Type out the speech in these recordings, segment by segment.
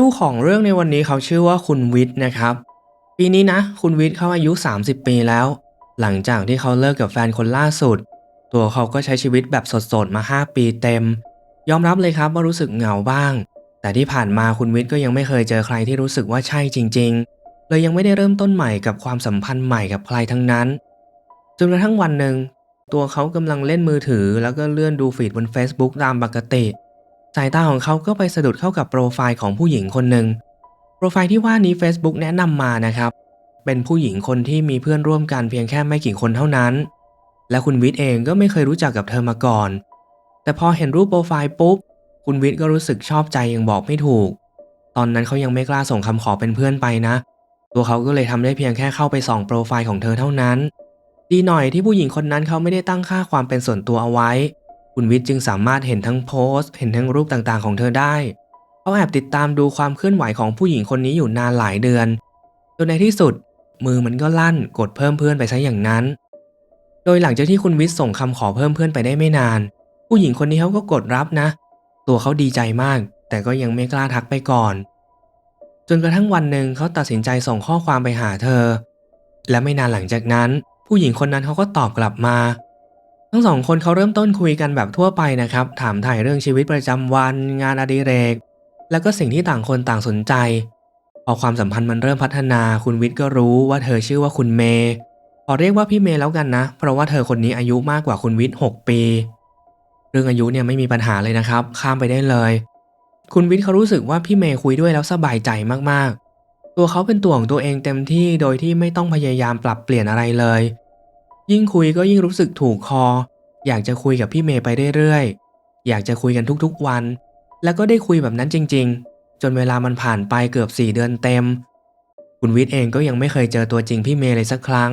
ลูกของเรื่องในวันนี้เขาชื่อว่าคุณวิทย์นะครับ ปีนี้นะ คุณวิทย์เขาอายุ 30 ปีแล้ว หลังจากที่เขาเลิกกับแฟนคนล่าสุด ตัวเขาก็ใช้ชีวิตแบบสดๆ มา 5 ปีเต็ม ยอมรับเลยครับว่ารู้สึกเหงาบ้าง แต่ที่ผ่านมาคุณวิทย์ก็ยังไม่เคยเจอใครที่รู้สึกว่าใช่จริง ๆ เลยยังไม่ได้เริ่มต้นใหม่กับความสัมพันธ์ใหม่กับใครทั้งนั้น จนกระทั่งวันหนึ่งตัวเขากำลังเล่นมือถือ แล้วก็เลื่อนดูฟีดบน Facebook ตามปกติ สายตาของเขาก็ไปสะดุดเข้ากับโปรไฟล์ของผู้หญิงคนหนึ่งโปรไฟล์ที่ว่านี้ Facebook แนะนำมานะครับ เป็นผู้หญิงคนที่มีเพื่อนร่วมกันเพียงแค่ไม่กี่คนเท่านั้น และคุณวิทย์เองก็ไม่เคยรู้จักกับเธอมาก่อน แต่พอเห็นรูปโปรไฟล์ปุ๊บ คุณวิทย์ก็รู้สึกชอบใจยังบอกไม่ถูก ตอนนั้นเขายังไม่กล้าส่งคำขอเป็นเพื่อนไปนะ ตัวเขาก็เลยทำได้เพียงแค่เข้าไปส่องโปรไฟล์ของเธอเท่านั้น ดีหน่อยที่ผู้หญิงคนนั้นเขาไม่ได้ตั้งค่าความเป็นส่วนตัวเอาไว้ คุณวิทย์จึงสามารถเห็นทั้งโพสต์ เห็นทั้งรูปต่างๆของเธอได้ เขาแอบติดตามดูความเคลื่อนไหวของผู้หญิงคนนี้อยู่นานหลายเดือน จนในที่สุด มือมันก็ลั่นกดเพิ่มเพื่อนไปซะอย่างนั้น โดยหลังจากที่คุณวิทย์ส่งคำขอเพิ่มเพื่อนไปได้ไม่นาน ผู้หญิงคนนี้เขาก็กดรับนะ ตัวเขาดีใจมาก แต่ก็ยังไม่กล้าทักไปก่อน จนกระทั่งวันหนึ่งเขาตัดสินใจส่งข้อความไปหาเธอ และไม่นานหลังจากนั้น ผู้หญิงคนนั้นเขาก็ตอบกลับมา ทั้งสองคนเขาเริ่มต้นคุยกันแบบทั่วไปนะครับ ถามถ่ายเรื่องชีวิตประจำวัน งานอดิเรก แล้วก็สิ่งที่ต่างคนต่างสนใจ พอความสัมพันธ์มันเริ่มพัฒนาคุณวิทย์ก็รู้ว่าเธอชื่อว่าคุณเมย์ขอเรียกว่าพี่เมย์แล้วกันนะ เพราะว่าเธอคนนี้อายุมากกว่าคุณวิทย์6ปี เรื่องอายุเนี่ยไม่มีปัญหาเลยนะครับ ข้ามไปได้เลย คุณวิทย์เขารู้สึกว่าพี่เมย์คุยด้วยแล้วสบายใจมากๆ ตัวเขาเป็นตัวของตัวเองเต็มที่โดยที่ไม่ต้องพยายามปรับเปลี่ยนอะไรเลย ยิ่งคุยก็ยิ่งรู้สึกถูกคอ อยากจะคุยกับพี่เมย์ไปเรื่อยๆ อยากจะคุยกันทุกๆวัน แล้วก็ได้คุยแบบนั้นจริง ๆ จนเวลามันผ่านไปเกือบ4เดือนเต็ม คุณวิทย์เองก็ยังไม่เคยเจอตัวจริงพี่เมย์เลยสักครั้ง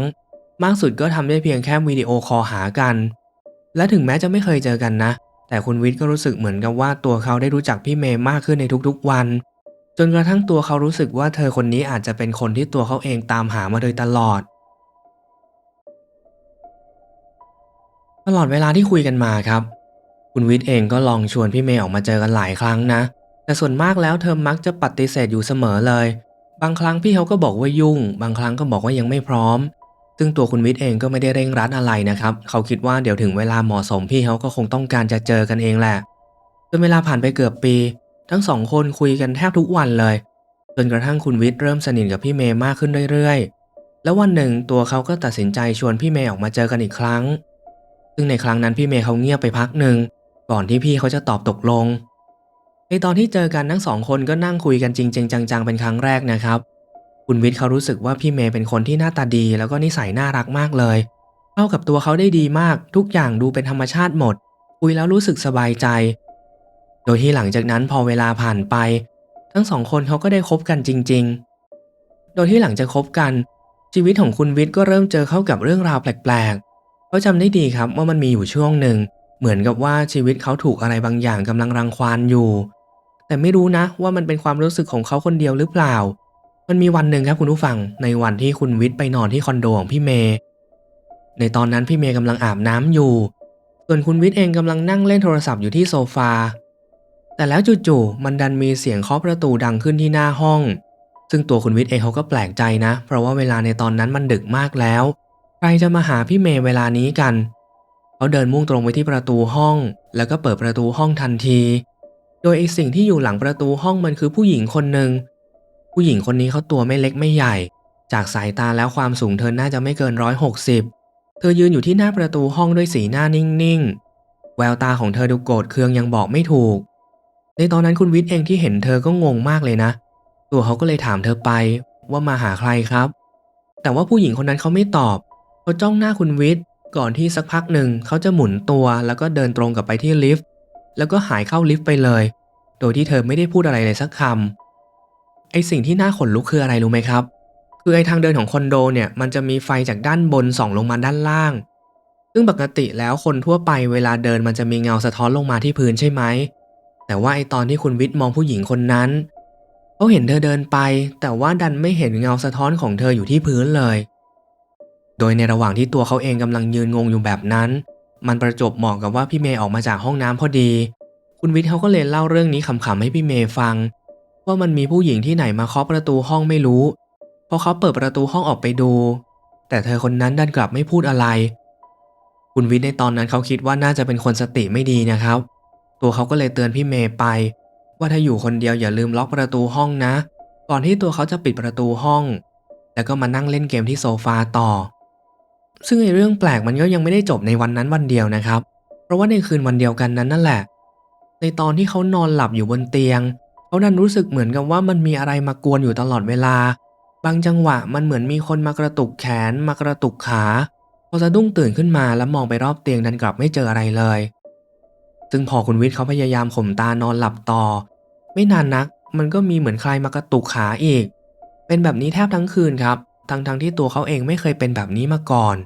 มากสุดก็ทำได้เพียงแค่วิดีโอคอลหากัน และถึงแม้จะไม่เคยเจอกันนะ แต่คุณวิทย์ก็รู้สึกเหมือนกับว่าตัวเขาได้รู้จักพี่เมย์มากขึ้นในทุกๆวัน จนกระทั่งตัวเขารู้สึกว่าเธอคนนี้อาจจะเป็นคนที่ตัวเขาเองตามหามาโดยตลอด ตลอดเวลาที่คุยกันมาครับ คุณวิทย์เองก็ลองชวนพี่เมย์ออกมาเจอกันหลายครั้งนะ แต่ส่วนมากแล้วเธอมักจะปฏิเสธอยู่เสมอเลย บางครั้งพี่เขาก็บอกว่ายุ่ง บางครั้งก็บอกว่ายังไม่พร้อม ซึ่งตัวคุณวิทย์เองก็ไม่ได้เร่งรัดอะไรนะครับ เขาคิดว่าเดี๋ยวถึงเวลาเหมาะสมพี่เขาก็คงต้องการจะเจอกันเองแหละจนเวลาผ่านไปเกือบปี ทั้งสองคนคุยกันแทบทุกวันเลยจนกระทั่งคุณวิทย์เริ่มสนิทกับพี่เมย์มากขึ้นเรื่อยๆ แล้ววันหนึ่งตัวเขาก็ตัดสินใจชวนพี่เมย์ออกมาเจอกันอีกครั้ง ซึ่งในครั้งนั้นพี่เมย์เขาเงียบไปพักหนึ่งก่อนที่พี่เขาจะตอบตกลง ในตอนที่เจอกันทั้งสองคนก็นั่งคุยกันจริงๆจังๆเป็นครั้งแรกนะครับ คุณวิทย์เขารู้สึกว่าพี่เมย์เป็นคนที่หน้าตาดี แล้วก็นิสัยน่ารักมากเลยเข้ากับตัวเขาได้ดีมาก ทุกอย่างดูเป็นธรรมชาติหมด คุยแล้วรู้สึกสบายใจ โดยที่หลังจากนั้นพอเวลาผ่านไป ทั้งสองคนเขาก็ได้คบกันจริง ๆ โดยที่หลังจากคบกัน ชีวิตของคุณวิทย์ก็เริ่มเจอเข้ากับเรื่องราวแปลกๆ เขาจำได้ดีครับว่ามันมีอยู่ช่วงหนึ่ง เหมือนกับว่าชีวิตเขาถูกอะไรบางอย่างกำลังรังควานอยู่ แต่ไม่รู้นะว่ามันเป็นความรู้สึกของเขาคนเดียวหรือเปล่า มันมีวันหนึ่งครับคุณผู้ฟัง ในวันที่คุณวิทย์ไปนอนที่คอนโดของพี่เมย์ในตอนนั้นพี่เมย์กำลังอาบน้ำอยู่ ส่วนคุณวิทย์เองกำลังนั่งเล่นโทรศัพท์อยู่ที่โซฟา แต่แล้วจู่ๆมันดันมีเสียงเคาะประตูดังขึ้นที่หน้าห้อง ซึ่งตัวคุณวิทย์เองเขาก็แปลกใจนะ เพราะว่าเวลาในตอนนั้นมันดึกมากแล้ว ใครจะมาหาพี่เมย์เวลานี้กัน เขาเดินมุ่งตรงไปที่ประตูห้อง แล้วก็เปิดประตูห้องทันที โดยไอสิ่งที่อยู่หลังประตูห้องมันคือผู้หญิงคนหนึ่ง ผู้หญิงคนนี้เขาตัวไม่เล็กไม่ใหญ่ จากสายตาแล้วความสูงเธอน่าจะไม่เกินร้อยหกสิบเธอยืนอยู่ที่หน้าประตูห้องด้วยสีหน้านิ่งๆ แววตาของเธอดูโกรธเคืองยังบอกไม่ถูก ในตอนนั้นคุณวิทย์เองที่เห็นเธอก็งงมากเลยนะ ตัวเขาก็เลยถามเธอไปว่ามาหาใครครับ แต่ว่าผู้หญิงคนนั้นเขาไม่ตอบ เขาจ้องหน้าคุณวิทย์ก่อนที่สักพักหนึ่งเขาจะหมุนตัวแล้วก็เดินตรงกลับไปที่ลิฟต์แล้วก็หายเข้าลิฟต์ไปเลย โดยที่เธอไม่ได้พูดอะไรเลยสักคำไอสิ่งที่น่าขนลุกคืออะไรรู้ไหมครับ คือไอทางเดินของคอนโดเนี่ยมันจะมีไฟจากด้านบนส่องลงมาด้านล่าง ซึ่งปกติแล้วคนทั่วไปเวลาเดินมันจะมีเงาสะท้อนลงมาที่พื้นใช่ไหมแต่ว่าไอตอนที่คุณวิทย์มองผู้หญิงคนนั้นเขาเห็นเธอเดินไป แต่ว่าดันไม่เห็นเงาสะท้อนของเธออยู่ที่พื้นเลย โดยในระหว่างที่ตัวเขาเองกำลังยืนงงอยู่แบบนั้น มันประจบเหมาะกับว่าพี่เมย์ออกมาจากห้องน้ำพอดี คุณวิทย์เขาก็เลยเล่าเรื่องนี้ขำๆให้พี่เมย์ฟัง ว่ามันมีผู้หญิงที่ไหนมาเคาะประตูห้องไม่รู้พอเขาเปิดประตูห้องออกไปดู แต่เธอคนนั้นดันกลับไม่พูดอะไร คุณวิทย์ในตอนนั้นเขาคิดว่าน่าจะเป็นคนสติไม่ดีนะครับ ตัวเขาก็เลยเตือนพี่เมย์ไป ว่าถ้าอยู่คนเดียวอย่าลืมล็อกประตูห้องนะ ก่อนที่ตัวเขาจะปิดประตูห้อง แล้วก็มานั่งเล่นเกมที่โซฟาต่อ ซึ่งไอ้เรื่องแปลกมันก็ยังไม่ได้จบในวันนั้นวันเดียวนะครับ เพราะว่าในคืนวันเดียวกันนั้นนั่นแหละ ในตอนที่เขานอนหลับอยู่บนเตียง เขาดันรู้สึกเหมือนกับว่ามันมีอะไรมากวนอยู่ตลอดเวลา บางจังหวะมันเหมือนมีคนมากระตุกแขน มากระตุกขา พอสะดุ้งตื่นขึ้นมาแล้วมองไปรอบเตียงดันกลับไม่เจออะไรเลย ซึ่งพอคุณวิทย์เขาพยายามข่มตานอนหลับต่อ ไม่นานนัก มันก็มีเหมือนใครมากระตุกขาอีก เป็นแบบนี้แทบทั้งคืนครับ ทั้งๆทที่ตัวเขาเองไม่เคยเป็นแบบนี้มาก่อน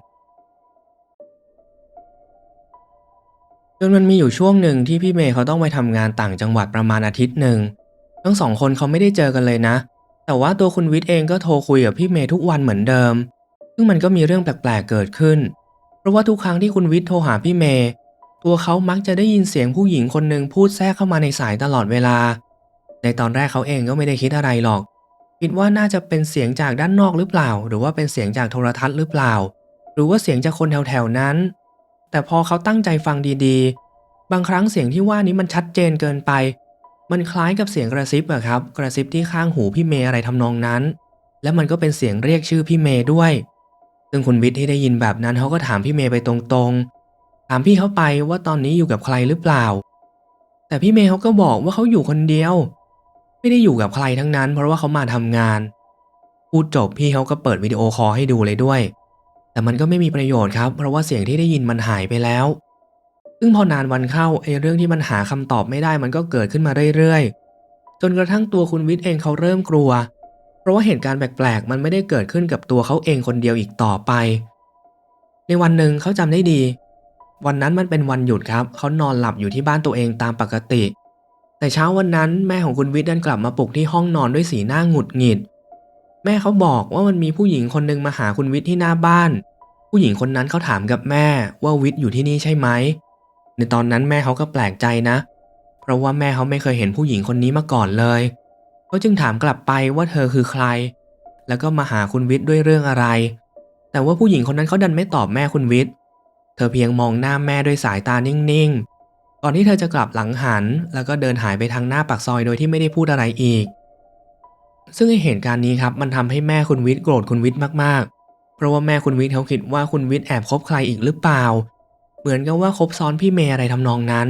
จนมันมีอยู่ช่วงหนึ่งที่พี่เมย์เขาต้องไปทำงานต่างจังหวัดประมาณอาทิตย์หนึ่ง ทั้งสองคนเขาไม่ได้เจอกันเลยนะ แต่ว่าตัวคุณวิทย์เองก็โทรคุยกับพี่เมย์ทุกวันเหมือนเดิม ซึ่งมันก็มีเรื่องแปลกๆเกิดขึ้น เพราะว่าทุกครั้งที่คุณวิทย์โทรหาพี่เมย์ ตัวเขามักจะได้ยินเสียงผู้หญิงคนหนึ่งพูดแทรกเข้ามาในสายตลอดเวลา ในตอนแรกเขาเองก็ไม่ได้คิดอะไรหรอก คิดว่าน่าจะเป็นเสียงจากด้านนอกหรือเปล่า หรือว่าเป็นเสียงจากโทรทัศน์หรือเปล่า หรือว่าเสียงจากคนแถวๆนั้น แต่พอเขาตั้งใจฟังดีๆ บางครั้งเสียงที่ว่านี้มันชัดเจนเกินไป มันคล้ายกับเสียงกระซิบอะครับ กระซิบที่ข้างหูพี่เมย์อะไรทำนองนั้น และมันก็เป็นเสียงเรียกชื่อพี่เมย์ด้วย ซึ่งคุณวิทย์ที่ได้ยินแบบนั้นเขาก็ถามพี่เมย์ไปตรงๆ ถามพี่เขาไปว่าตอนนี้อยู่กับใครหรือเปล่า แต่พี่เมย์เขาก็บอกว่าเขาอยู่คนเดียว ไม่ได้อยู่กับใครทั้งนั้น เพราะว่าเขามาทำงาน พูดจบพี่เขาก็เปิดวิดีโอคอลให้ดูเลยด้วย แต่มันก็ไม่มีประโยชน์ครับ เพราะว่าเสียงที่ได้ยินมันหายไปแล้ว ซึ่งพอนานวันเข้าไอ้เรื่องที่มันหาคำตอบไม่ได้มันก็เกิดขึ้นมาเรื่อยๆ จนกระทั่งตัวคุณวิทย์เองเขาเริ่มกลัว เพราะว่าเหตุการณ์แปลกๆ มันไม่ได้เกิดขึ้นกับตัวเขาเองคนเดียวอีกต่อไป ในวันหนึ่งเขาจำได้ดี วันนั้นมันเป็นวันหยุดครับ เขานอนหลับอยู่ที่บ้านตัวเองตามปกติ แต่เช้าวันนั้นแม่ของคุณวิทย์ดันกลับมาปลุกที่ห้องนอนด้วยสีหน้าหงุดหงิด แม่เขาบอกว่ามันมีผู้หญิงคนหนึ่งมาหาคุณวิทย์ที่หน้าบ้าน ผู้หญิงคนนั้นเขาถามกับแม่ว่าวิทย์อยู่ที่นี่ใช่ไหม ในตอนนั้นแม่เขาก็แปลกใจนะ เพราะว่าแม่เขาไม่เคยเห็นผู้หญิงคนนี้มาก่อนเลยเขาจึงถามกลับไปว่าเธอคือใคร แล้วก็มาหาคุณวิทย์ด้วยเรื่องอะไร แต่ว่าผู้หญิงคนนั้นเขาดันไม่ตอบแม่คุณวิทย์ เธอเพียงมองหน้าแม่ด้วยสายตานิ่งๆ ก่อนที่เธอจะกลับหลังหัน แล้วก็เดินหายไปทางหน้าปากซอยโดยที่ไม่ได้พูดอะไรอีก ซึ่งเหตุการณ์นี้ครับมันทำให้แม่คุณวิทย์โกรธคุณวิทย์มากๆ เพราะว่าแม่คุณวิทย์เขาคิดว่าคุณวิทย์แอบคบใครอีกหรือเปล่า เหมือนกับว่าคบซ้อนพี่เมย์อะไรทำนองนั้น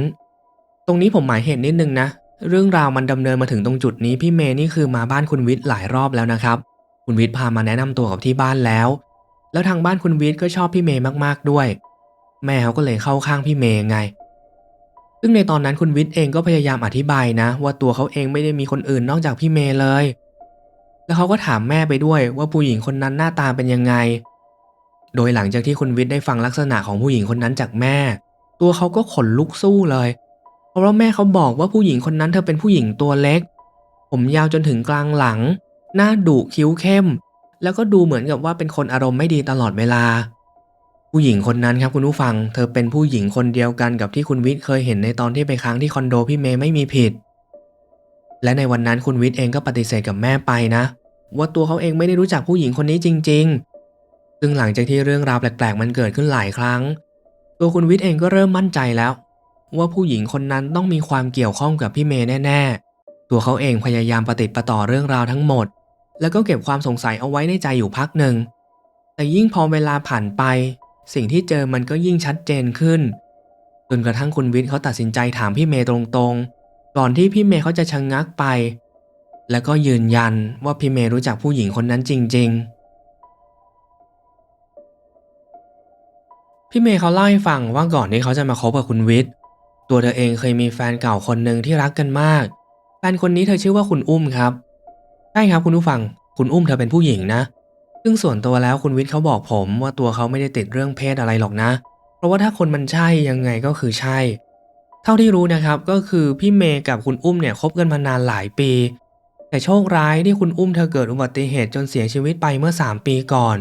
ตรงนี้ผมหมายเหตุนิดนึงนะ เรื่องราวมันดำเนินมาถึงตรงจุดนี้พี่เมย์นี่คือมาบ้านคุณวิทย์หลายรอบแล้วนะครับ คุณวิทย์พามาแนะนำตัวกับที่บ้านแล้ว แล้วทางบ้านคุณวิทย์ก็ชอบพี่เมย์มากๆด้วย แม่เขาก็เลยเข้าข้างพี่เมย์ไง ซึ่งในตอนนั้นคุณวิทย์เองก็พยายามอธิบายนะ ว่าตัวเขาเองไม่ได้มีคนอื่นนอกจากพี่เมย์เลย แล้วเขาก็ถามแม่ไปด้วยว่าผู้หญิงคนนั้นหน้าตาเป็นยังไง โดยหลังจากที่คุณวิทย์ได้ฟังลักษณะของผู้หญิงคนนั้นจากแม่ ตัวเขาก็ขนลุกสู้เลย เพราะว่าแม่เขาบอกว่าผู้หญิงคนนั้นเธอเป็นผู้หญิงตัวเล็ก ผมยาวจนถึงกลางหลัง หน้าดุคิ้วเข้ม แล้วก็ดูเหมือนกับว่าเป็นคนอารมณ์ไม่ดีตลอดเวลา ผู้หญิงคนนั้นครับคุณผู้ฟัง เธอเป็นผู้หญิงคนเดียวกันกับที่คุณวิทย์เคยเห็นในตอนที่ไปค้างที่คอนโดพี่เมย์ไม่มีผิด และในวันนั้นคุณวิทย์เองก็ปฏิเสธกับแม่ไปนะ ว่าตัวเขาเองไม่ได้รู้จักผู้หญิงคนนี้จริง ๆ ซึ่งหลังจากที่เรื่องราวแปลกๆ มันเกิดขึ้นหลายครั้ง ตัวคุณวิทย์เองก็เริ่มมั่นใจแล้ว ว่าผู้หญิงคนนั้นต้องมีความเกี่ยวข้องกับพี่เมย์แน่ ๆ ตัวเขาเองพยายามประติดประต่อเรื่องราวทั้งหมด แล้วก็เก็บความสงสัยเอาไว้ในใจอยู่พักหนึ่งแต่ยิ่งพอเวลาผ่านไป สิ่งที่เจอมันก็ยิ่งชัดเจนขึ้น จนกระทั่งคุณวิทย์เขาตัดสินใจถามพี่เมย์ตรงๆ ก่อนที่พี่เมย์เขาจะชะงงักไป แล้วก็ยืนยันว่าพี่เมย์รู้จักผู้หญิงคนนั้นจริง ๆ พี่เมย์เขาเล่าให้ฟังว่าก่อนที่เขาจะมาคบกับคุณวิทย์ ตัวเธอเองเคยมีแฟนเก่าคนหนึ่งที่รักกันมาก แฟนคนนี้เธอชื่อว่าคุณอุ้มครับ ใช่ครับคุณผู้ฟัง คุณอุ้มเธอเป็นผู้หญิงนะ ซึ่งส่วนตัวแล้วคุณวิทย์เขาบอกผมว่าตัวเขาไม่ได้ติดเรื่องเพศอะไรหรอกนะ เพราะว่าถ้าคนมันใช่ยังไงก็คือใช่ เท่าที่รู้นะครับก็คือพี่เมย์กับคุณอุ้มเนี่ยคบกันมานานหลายปี แต่โชคร้ายที่คุณอุ้มเธอเกิดอุบัติเหตุจนเสียชีวิตไปเมื่อ 3 ปีก่อน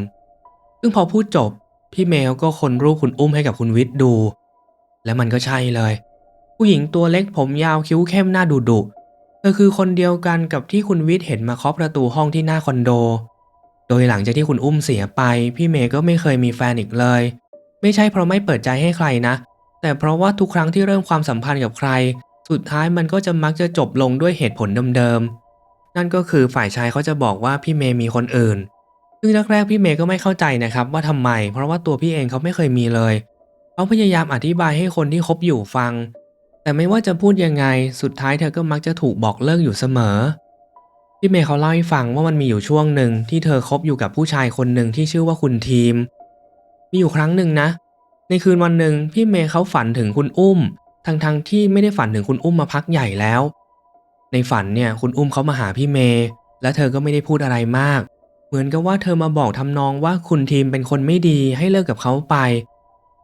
ซึ่งพอพูดจบ พี่เมย์ก็คนรูปคุณอุ้มให้กับคุณวิทย์ดู และมันก็ใช่เลย ผู้หญิงตัวเล็กผมยาวคิ้วเข้มหน้าดุดุเธอคือคนเดียวกันกับที่คุณวิทย์เห็นมาเคาะประตูห้องที่หน้าคอนโด โดยหลังจากที่คุณอุ้มเสียไป พี่เมย์ก็ไม่เคยมีแฟนอีกเลย ไม่ใช่เพราะไม่เปิดใจให้ใครนะ แต่เพราะว่าทุกครั้งที่เริ่มความสัมพันธ์กับใคร สุดท้ายมันก็จะมักจะจบลงด้วยเหตุผลเดิมๆนั่นก็คือฝ่ายชายเขาจะบอกว่าพี่เมย์มีคนอื่น ซึ่งแรกๆพี่เมย์ก็ไม่เข้าใจนะครับว่าทำไม เพราะว่าตัวพี่เองเขาไม่เคยมีเลยเขาพยายามอธิบายให้คนที่คบอยู่ฟัง แต่ไม่ว่าจะพูดยังไง สุดท้ายเธอก็มักจะถูกบอกเลิกอยู่เสมอ พี่เมย์เขาเล่าให้ฟังว่ามันมีอยู่ช่วงหนึ่งที่เธอคบอยู่กับผู้ชายคนหนึ่งที่ชื่อว่าคุณทีม มีอยู่ครั้งหนึ่งนะ ในคืนวันหนึ่งพี่เมย์เขาฝันถึงคุณอุ้ม ทั้งๆทที่ไม่ได้ฝันถึงคุณอุ้มมาพักใหญ่แล้ว ในฝันเนี่ยคุณอุ้มเขามาหาพี่เมย์และเธอก็ไม่ได้พูดอะไรมาก เหมือนกับว่าเธอมาบอกทำนองว่าคุณทีมเป็นคนไม่ดีให้เลิกกับเขาไป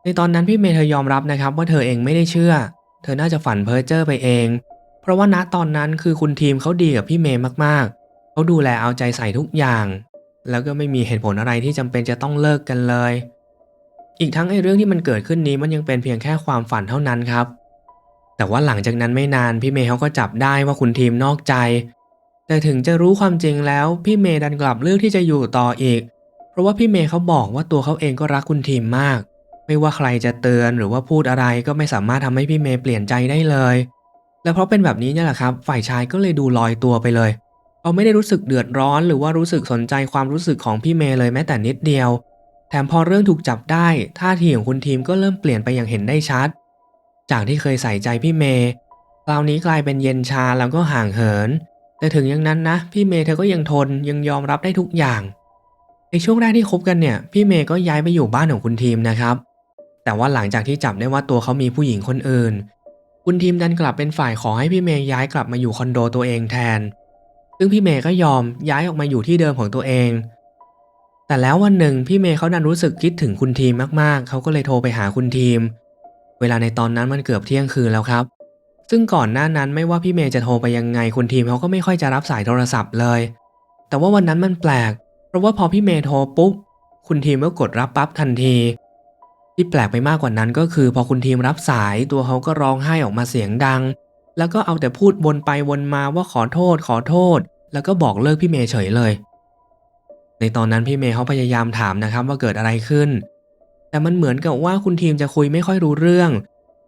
ในตอนนั้นพี่เมย์เธอยอมรับนะครับว่าเธอเองไม่ได้เชื่อ เธอน่าจะฝันเพ้อเจ้อไปเอง เพราะว่าณตอนนั้นคือคุณทีมเขาดีกับพี่เมย์มากๆ เขาดูแลเอาใจใส่ทุกอย่าง แล้วก็ไม่มีเหตุผลอะไรที่จำเป็นจะต้องเลิกกันเลย อีกทั้งไอ้เรื่องที่มันเกิดขึ้นนี้มันยังเป็นเพียงแค่ความฝันเท่านั้นครับ แต่ว่าหลังจากนั้นไม่นานพี่เมย์เขาก็จับได้ว่าคุณทีมนอกใจ แต่ถึงจะรู้ความจริงแล้ว พี่เมย์ดันกลับเลือกที่จะอยู่ต่ออีก เพราะว่าพี่เมย์เขาบอกว่าตัวเขาเองก็รักคุณทีมมาก ไม่ว่าใครจะเตือนหรือว่าพูดอะไรก็ไม่สามารถทำให้พี่เมย์เปลี่ยนใจได้เลย และเพราะเป็นแบบนี้เนี่ยแหละครับ ฝ่ายชายก็เลยดูลอยตัวไปเลย เขาไม่ได้รู้สึกเดือดร้อนหรือว่ารู้สึกสนใจความรู้สึกของพี่เมย์เลยแม้แต่นิดเดียว แถมพอเรื่องถูกจับได้ท่าทีของคุณทีมก็เริ่มเปลี่ยนไปอย่างเห็นได้ชัด จากที่เคยใส่ใจพี่เมย์คราวนี้กลายเป็นเย็นชาแล้วก็ห่างเหิน แต่ถึงอย่างนั้นนะ พี่เมย์เธอก็ยังทนยังยอมรับได้ทุกอย่าง ในช่วงแรกที่คบกันเนี่ย พี่เมย์ก็ย้ายไปอยู่บ้านของคุณทีมนะครับ แต่ว่าหลังจากที่จับได้ว่าตัวเขามีผู้หญิงคนอื่น คุณทีมดันกลับเป็นฝ่ายขอให้พี่เมย์ย้ายกลับมาอยู่คอนโดตัวเองแทน ซึ่งพี่เมย์ก็ยอมย้ายออกมาอยู่ที่เดิมของตัวเอง แต่แล้ววันหนึ่งพี่เมย์เขาดันรู้สึกคิดถึงคุณทีมมากๆ เขาก็เลยโทรไปหาคุณทีม เวลาในตอนนั้นมันเกือบเที่ยงคืนแล้วครับ ซึ่งก่อนหน้านั้นไม่ว่าพี่เมย์จะโทรไปยังไงคุณทีมเขาก็ไม่ค่อยจะรับสายโทรศัพท์เลย แต่ว่าวันนั้นมันแปลก เพราะว่าพอพี่เมย์โทรปุ๊บ คุณทีมก็กดรับปั๊บทันที ที่แปลกไปมากกว่านั้นก็คือพอคุณทีมรับสายตัวเขาก็ร้องไห้ออกมาเสียงดัง แล้วก็เอาแต่พูดวนไปวนมาว่าขอโทษ ขอโทษ แล้วก็บอกเลิกพี่เมย์เฉยเลย ในตอนนั้นพี่เมย์เขาพยายามถามนะครับว่าเกิดอะไรขึ้น แต่มันเหมือนกับว่าคุณทีมจะคุยไม่ค่อยรู้เรื่อง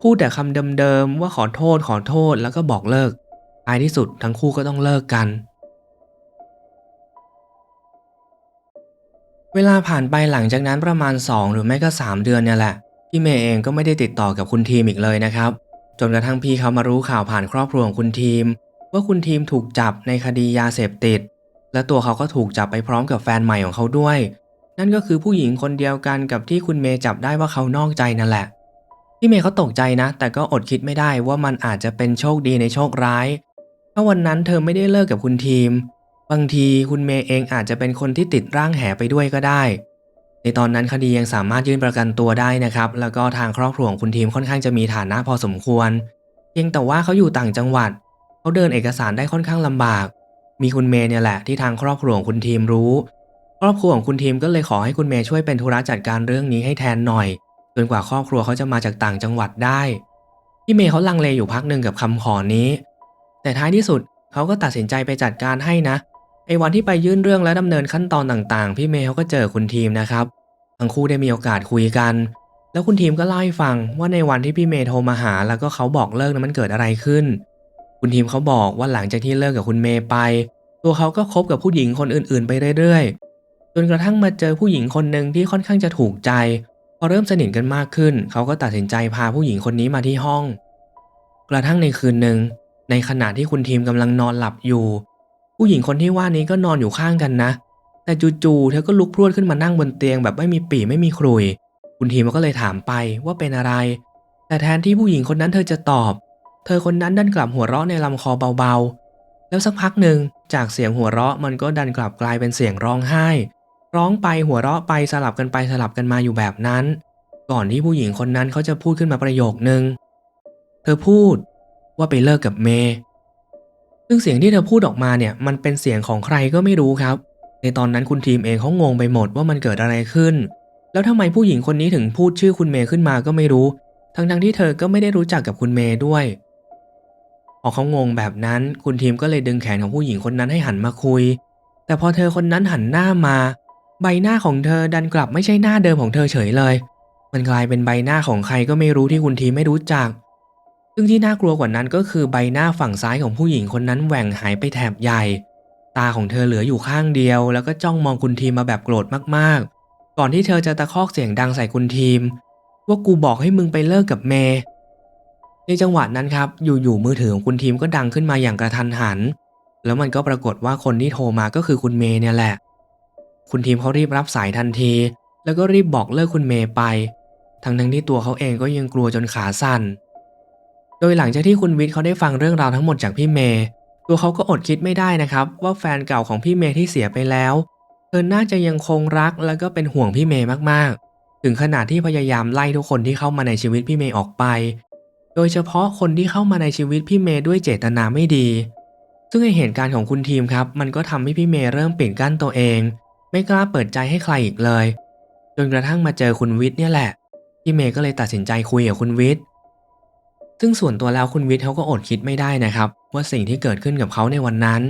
พูดแต่คำเดิมๆว่าขอโทษขอโทษแล้วก็บอกเลิกท้ายที่สุดทั้งคู่ก็ต้องเลิกกัน เวลาผ่านไปหลังจากนั้นประมาณ 2 หรือไม่ก็ 3 เดือนเนี่ยแหละ พี่เมย์เองก็ไม่ได้ติดต่อกับคุณทีมอีกเลยนะครับ จนกระทั่งพี่เขามารู้ข่าวผ่านครอบครัวของคุณทีม ว่าคุณทีมถูกจับในคดียาเสพติด และตัวเขาก็ถูกจับไปพร้อมกับแฟนใหม่ของเขาด้วย นั่นก็คือผู้หญิงคนเดียวกันกับที่คุณเมย์จับได้ว่าเขานอกใจนั่นแหละ พี่เมย์เขาตกใจนะ แต่ก็อดคิดไม่ได้ว่ามันอาจจะเป็นโชคดีในโชคร้าย ถ้าวันนั้นเธอไม่ได้เลิกกับคุณทีม บางทีคุณเมย์เองอาจจะเป็นคนที่ติดร่างแหไปด้วยก็ได้ ในตอนนั้นคดียังสามารถยื่นประกันตัวได้นะครับ แล้วก็ทางครอบครัวของคุณทีมค่อนข้างจะมีฐานะพอสมควร เพียงแต่ว่าเขาอยู่ต่างจังหวัด เขาเดินเอกสารได้ค่อนข้างลำบาก มีคุณเมย์เนี่ยแหละที่ทางครอบครัวของคุณทีมรู้ ครอบครัวของคุณทีมก็เลยขอให้คุณเมย์ช่วยเป็นธุระจัดการเรื่องนี้ให้แทนหน่อยจนกว่าครอบครัวเขาจะมาจากต่างจังหวัดได้พี่เมย์เขาลังเลอยู่พักหนึ่งกับคำขอนี้ แต่ท้ายที่สุดเขาก็ตัดสินใจไปจัดการให้นะ ไอ้วันที่ไปยื่นเรื่องและดำเนินขั้นตอนต่างๆ พี่เมย์เขาก็เจอคุณทีมนะครับ ทั้งคู่ได้มีโอกาสคุยกัน แล้วคุณทีมก็เล่าให้ฟังว่าในวันที่พี่เมย์โทรมาหา แล้วก็เขาบอกเลิกนั้นมันเกิดอะไรขึ้น คุณทีมเขาบอกว่าหลังจากที่เลิกกับคุณเมย์ไป ตัวเขาก็คบกับผู้หญิงคนอื่นๆ ไปเรื่อยๆ จนกระทั่งมาเจอผู้หญิงคนหนึ่งที่ค่อนข้างจะถูกใจ พอเริ่มสนิทกันมากขึ้น เขาก็ตัดสินใจพาผู้หญิงคนนี้มาที่ห้อง กระทั่งในคืนหนึ่งในขณะที่คุณทีมกำลังนอนหลับอยู่ ผู้หญิงคนที่ว่านี้ก็นอนอยู่ข้างกันนะ แต่จู่ๆเธอก็ลุกพรวดขึ้นมานั่งบนเตียงแบบไม่มีปีไม่มีครุย คุณทีมก็เลยถามไปว่าเป็นอะไร แต่แทนที่ผู้หญิงคนนั้นเธอจะตอบ เธอคนนั้นดันกลับหัวเราะในลำคอเบาๆ แล้วสักพักหนึ่งจากเสียงหัวเราะมันก็ดันกลับกลายเป็นเสียงร้องไห้ ร้องไปหัวเราะไปสลับกันไปสลับกันมาอยู่แบบนั้น ก่อนที่ผู้หญิงคนนั้นเขาจะพูดขึ้นมาประโยคนึง เธอพูดว่าไปเลิกกับเมย์ ซึ่งเสียงที่เธอพูดออกมาเนี่ยมันเป็นเสียงของใครก็ไม่รู้ครับ ในตอนนั้นคุณทีมเองเขางงไปหมดว่ามันเกิดอะไรขึ้น แล้วทำไมผู้หญิงคนนี้ถึงพูดชื่อคุณเมย์ขึ้นมาก็ไม่รู้ ทั้งๆที่เธอก็ไม่ได้รู้จักกับคุณเมย์ด้วยพออเขางงแบบนั้นคุณทีมก็เลยดึงแขนของผู้หญิงคนนั้นให้หันมาคุย แต่พอเธอคนนั้นหันหน้ามา ใบหน้าของเธอดันกลับไม่ใช่หน้าเดิมของเธอเฉยเลย มันกลายเป็นใบหน้าของใครก็ไม่รู้ที่คุณทีมไม่รู้จัก ซึ่งที่น่ากลัวกว่านั้นก็คือใบหน้าฝั่งซ้ายของผู้หญิงคนนั้นแหว่งหายไปแถบใหญ่ ตาของเธอเหลืออยู่ข้างเดียว แล้วก็จ้องมองคุณทีมมาแบบโกรธมากๆ ก่อนที่เธอจะตะคอกเสียงดังใส่คุณทีม ว่ากูบอกให้มึงไปเลิกกับเมย์ในจังหวะนั้นครับ อยู่ๆมือถือของคุณทีมก็ดังขึ้นมาอย่างกระทันหัน แล้วมันก็ปรากฏว่าคนที่โทรมาก็คือคุณเมย์เนี่ยแหละ คุณทีมเขารีบรับสายทันที แล้วก็รีบบอกเลิกคุณเมย์ไป ทั้งทั้งๆที่ตัวเขาเองก็ยังกลัวจนขาสั่น โดยหลังจากที่คุณวิทย์เขาได้ฟังเรื่องราวทั้งหมดจากพี่เมย์ ตัวเขาก็อดคิดไม่ได้นะครับ ว่าแฟนเก่าของพี่เมย์ที่เสียไปแล้ว เธอน่าจะยังคงรักแล้วก็เป็นห่วงพี่เมย์มากๆ ถึงขนาดที่พยายามไล่ทุกคนที่เข้ามาในชีวิตพี่เมย์ออกไป โดยเฉพาะคนที่เข้ามาในชีวิตพี่เมย์ด้วยเจตนาไม่ดี ซึ่งในเหตุการณ์ของคุณทีมครับ มันก็ทำให้พี่เมย์เริ่มปิดกั้นตัวเอง ไม่กล้าเปิดใจให้ใครอีกเลย จนกระทั่งมาเจอคุณวิทย์เนี่ยแหละ พี่เมย์ก็เลยตัดสินใจคุยกับคุณวิทย์ ซึ่งส่วนตัวแล้วคุณวิทย์เขาก็อดคิดไม่ได้นะครับ ว่าสิ่งที่เกิดขึ้นกับเขาในวันนั้น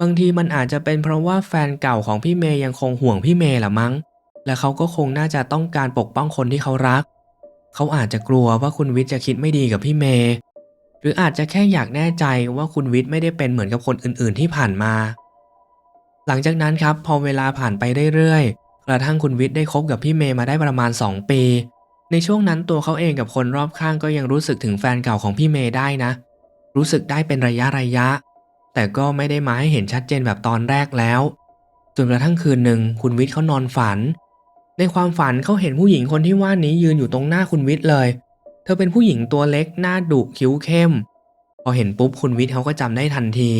บางทีมันอาจจะเป็นเพราะว่าแฟนเก่าของพี่เมย์ยังคงห่วงพี่เมย์ละมั้ง และเขาก็คงน่าจะต้องการปกป้องคนที่เขารัก เขาอาจจะกลัวว่าคุณวิทย์จะคิดไม่ดีกับพี่เมย์หรืออาจจะแค่อยากแน่ใจว่าคุณวิทย์ไม่ได้เป็นเหมือนกับคนอื่น ๆ ที่ผ่านมา หลังจากนั้นครับพอเวลาผ่านไปเรื่อยๆกระทั่งคุณวิทย์ได้คบกับพี่เมย์มาได้ประมาณ 2 ปี ในช่วงนั้นตัวเขาเองกับคนรอบข้างก็ยังรู้สึกถึงแฟนเก่าของพี่เมย์ได้นะ รู้สึกได้เป็นระยะระยะ แต่ก็ไม่ได้มาให้เห็นชัดเจนแบบตอนแรกแล้วจนกระทั่งคืนหนึ่งคุณวิทย์เขานอนฝัน ในความฝันเขาเห็นผู้หญิงคนที่ว่านี้ยืนอยู่ตรงหน้าคุณวิทย์เลย เธอเป็นผู้หญิงตัวเล็กหน้าดุคิ้วเข้ม พอเห็นปุ๊บคุณวิทย์เขาก็จำได้ทันที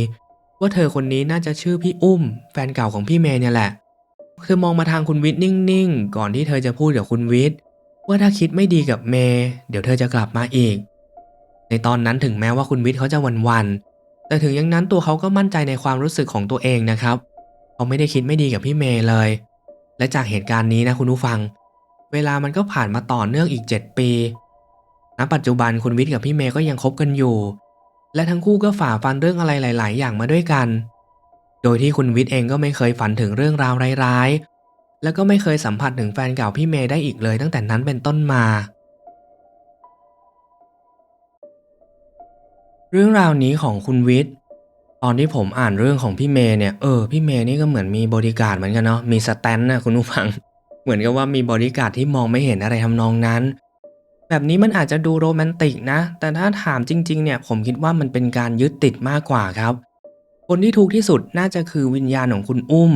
ว่าเธอคนนี้น่าจะชื่อพี่อุ้ม แฟนเก่าของพี่เมย์เนี่ยแหละเธอมองมาทางคุณวิทย์นิ่งๆ ก่อนที่เธอจะพูดกับคุณวิทย์ ว่าถ้าคิดไม่ดีกับเมย์เดี๋ยวเธอจะกลับมาอีก ในตอนนั้นถึงแม้ว่าคุณวิทย์เขาจะหวันๆแต่ถึงอย่างนั้นตัวเขาก็มั่นใจในความรู้สึกของตัวเองนะครับเขาไม่ได้คิดไม่ดีกับพี่เมย์เลย และจากเหตุการณ์นี้นะคุณผู้ฟัง เวลามันก็ผ่านมาต่อเนื่องอีก 7 ปีณปัจจุบันคุณวิทย์กับพี่เมย์ก็ยังคบกันอยู่ และทั้งคู่ก็ฝ่าฟันเรื่องอะไรหลาย ๆ อย่างมาด้วยกัน โดยที่คุณวิทย์เองก็ไม่เคยฝันถึงเรื่องราวร้ายๆ แล้วก็ไม่เคยสัมผัสถึงแฟนเก่าพี่เมย์ได้อีกเลยตั้งแต่นั้นเป็นต้นมา เรื่องราวนี้ของคุณวิทย์ตอนที่ผมอ่านเรื่องของพี่เมย์เนี่ยเออพี่เมย์นี่ก็เหมือนมีบริการดเหมือนกันเนาะมีสแตนนะคุณผู้ฟัง เหมือนกับว่ามีบริการที่มองไม่เห็นอะไรทำนองนั้น แบบนี้มันอาจจะดูโรแมนติกนะ แต่ถ้าถามจริง ๆ เนี่ย ผมคิดว่ามันเป็นการยึดติดมากกว่าครับ คนที่ทุกข์ที่สุดน่าจะคือวิญญาณของคุณอุ้ม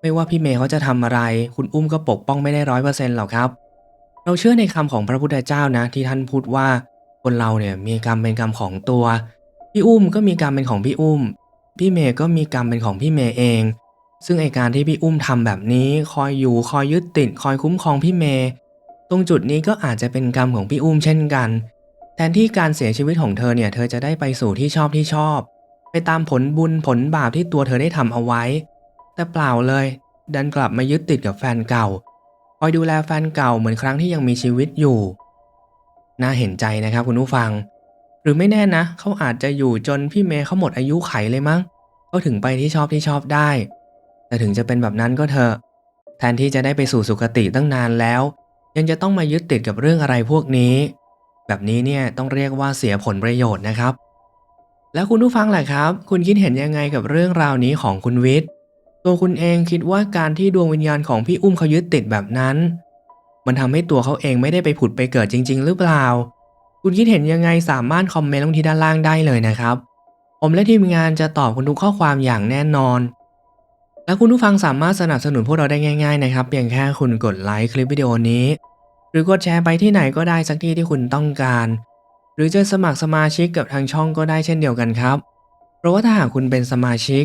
ไม่ว่าพี่เมย์เขาจะทำอะไร คุณอุ้มก็ปกป้องไม่ได้ร้อยเปอร์เซ็นต์หรอกครับ เราเชื่อในคำของพระพุทธเจ้านะ ที่ท่านพูดว่า คนเราเนี่ยมีกรรมเป็นกรรมของตัว พี่อุ้มก็มีกรรมเป็นของพี่อุ้ม พี่เมย์ก็มีกรรมเป็นของพี่เมย์เอง ซึ่งไอการที่พี่อุ้มทำแบบนี้ คอยอยู่คอยยึดติดคอยคุ้มครองพี่เมย์ตรงจุดนี้ก็อาจจะเป็นกรรมของพี่อุ้มเช่นกัน แทนที่การเสียชีวิตของเธอเนี่ยเธอจะได้ไปสู่ที่ชอบที่ชอบ ไปตามผลบุญผลบาปที่ตัวเธอได้ทำเอาไว้ แต่เปล่าเลย ดันกลับมายึดติดกับแฟนเก่า คอยดูแลแฟนเก่าเหมือนครั้งที่ยังมีชีวิตอยู่ น่าเห็นใจนะครับคุณผู้ฟัง หรือไม่แน่นะ เขาอาจจะอยู่จนพี่เมย์เขาหมดอายุไขเลยมั้งเขาถึงไปที่ชอบที่ชอบได้ แต่ถึงจะเป็นแบบนั้นก็เถอะ แทนที่จะได้ไปสู่สุคติตั้งนานแล้ว ยังจะต้องมายึดติดกับเรื่องอะไรพวกนี้ แบบนี้เนี่ยต้องเรียกว่าเสียผลประโยชน์นะครับ แล้วคุณผู้ฟังแหละครับ คุณคิดเห็นยังไงกับเรื่องราวนี้ของคุณวิทย์ ตัวคุณเองคิดว่าการที่ดวงวิญญาณของพี่อุ้มเขายึดติดแบบนั้น มันทำให้ตัวเขาเองไม่ได้ไปผุดไปเกิดจริง ๆ หรือเปล่า คุณคิดเห็นยังไงสามารถคอมเมนต์ลงที่ด้านล่างได้เลยนะครับ ผมและทีมงานจะตอบคุณทุกข้อความอย่างแน่นอน และคุณผู้ฟังสามารถสนับสนุนพวกเราได้ง่าย ๆ นะครับ เพียงแค่คุณกดไลค์คลิปวิดีโอนี้ หรือกดแชร์ไปที่ไหนก็ได้สักที่ที่คุณต้องการ หรือจะสมัครสมาชิกกับทางช่องก็ได้เช่นเดียวกันครับ เพราะว่าถ้าหากคุณเป็นสมาชิก